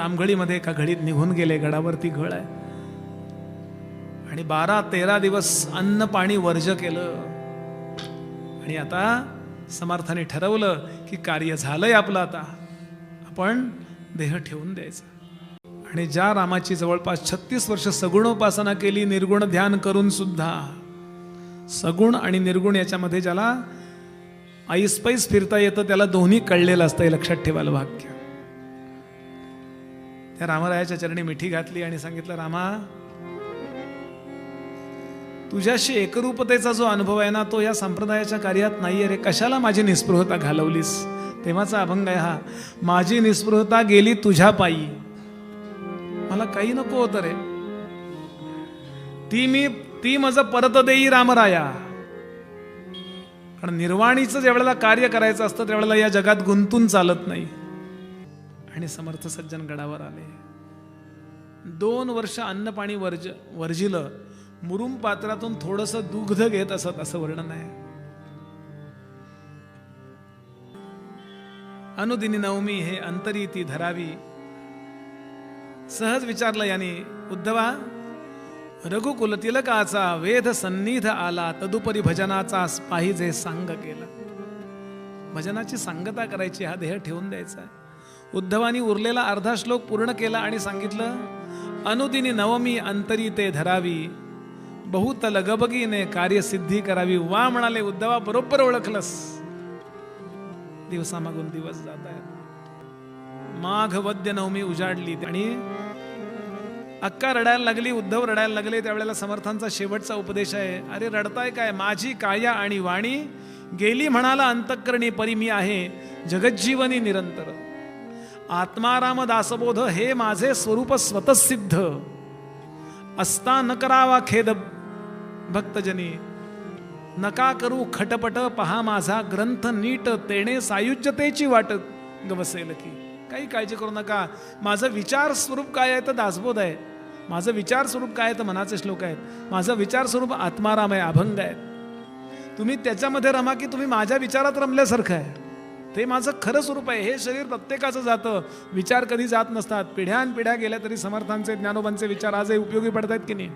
रामघळीमध्ये एका घडीत निघून गेले. गडावरती घळ आहे. आणि बारा तेरा दिवस अन्न पाणी वर्ज केलं. आणि आता समर्थाने ठरवलं की कार्य झालंय आपलं आता. आपण देह ठेवून द्यायचा. आणि ज्या रामाची जवळपास छत्तीस वर्ष सगुणोपासना केली निर्गुण ध्यान करून सुद्धा सगुण आणि निर्गुण याच्यामध्ये ज्याला ऐसपैस फिरता येतं त्याला दोन्ही कळलेलं असतं हे लक्षात ठेवायला वाक्य त्या रामरायाच्या चरणी मिठी घातली आणि सांगितलं रामा तुझ्याशी एकरूपतेचा जो अनुभव आहे ना तो या संप्रदायाच्या कार्यात नाही रे. कशाला माझी निस्पृहता घालवलीस? तेव्हाचा अभंग आहे हा माझी निस्पृहता गेली तुझ्या पायी. मला काही नको होतं रे. ती मी ती माझं परत देई रामराया. कारण निर्वाणीचं ज्यावेळेला कार्य करायचं असतं त्यावेळेला या जगात गुंतून चालत नाही. आणि समर्थ सज्जन गडावर आले. दोन वर्ष अन्न पाणी वर्ज वर्जिलं. मुरुम पात्रातून थोडस दुग्ध घेत असत असं वर्णन आहे. अनुदिनी नवमी हे अंतरी ती धरावी. सहज विचारलं याने उद्धवा रघुकुल तिलकाचा वेध सन्निध आला तदुपरी भजनाचा पाहिजे सांग केला. भजनाची सांगता करायची हा देह ठेवून द्यायचा. आहे उद्धवानी उरलेला अर्धा श्लोक पूर्ण केला आणि सांगितलं अनुदिनी नवमी अंतरी ते धरावी बहुत लगबगीने कार्यसिद्धी करावी. वा म्हणाले उद्धवा बरोबर ओळखलंस. दिवसामागून दिवस जात आहेत. माघ वद्य नवमी उजाडली आणि अक्का रडायला लागली उद्धव रडायला लागले. त्यावेळेला समर्थांचा शेवटचा उपदेश आहे अरे रडताय काय? माझी काया आणि वाणी गेली म्हणाला अंतकरणी परी मी आहे जगज्जीवनी निरंतर. आत्माराम दासबोध हे माझे स्वरूप स्वतसिद्ध. असता न करावा खेद भक्तजनी. नका करू खटपट पहा माझा ग्रंथ नीट तेणे सायुज्यतेची वाट गवसेल की. काही काळजी करू नका. माझं विचार स्वरूप काय आहे तर दासबोध आहे. माझं विचार स्वरूप काय आहे तर मनाचे श्लोक आहेत. माझं विचार स्वरूप आत्माराम आहे अभंग आहे तुम्ही त्याच्यामध्ये रमा की तुम्ही माझ्या विचारात रमल्यासारखं आहे. ते माझं खरं स्वरूप आहे. हे शरीर प्रत्येकाचं जातं. विचार कधी जात नसतात. पिढ्यान पिढ्या गेल्या तरी समर्थांचे ज्ञानोबांचे विचार आजही उपयोगी पडत आहेत की नाही?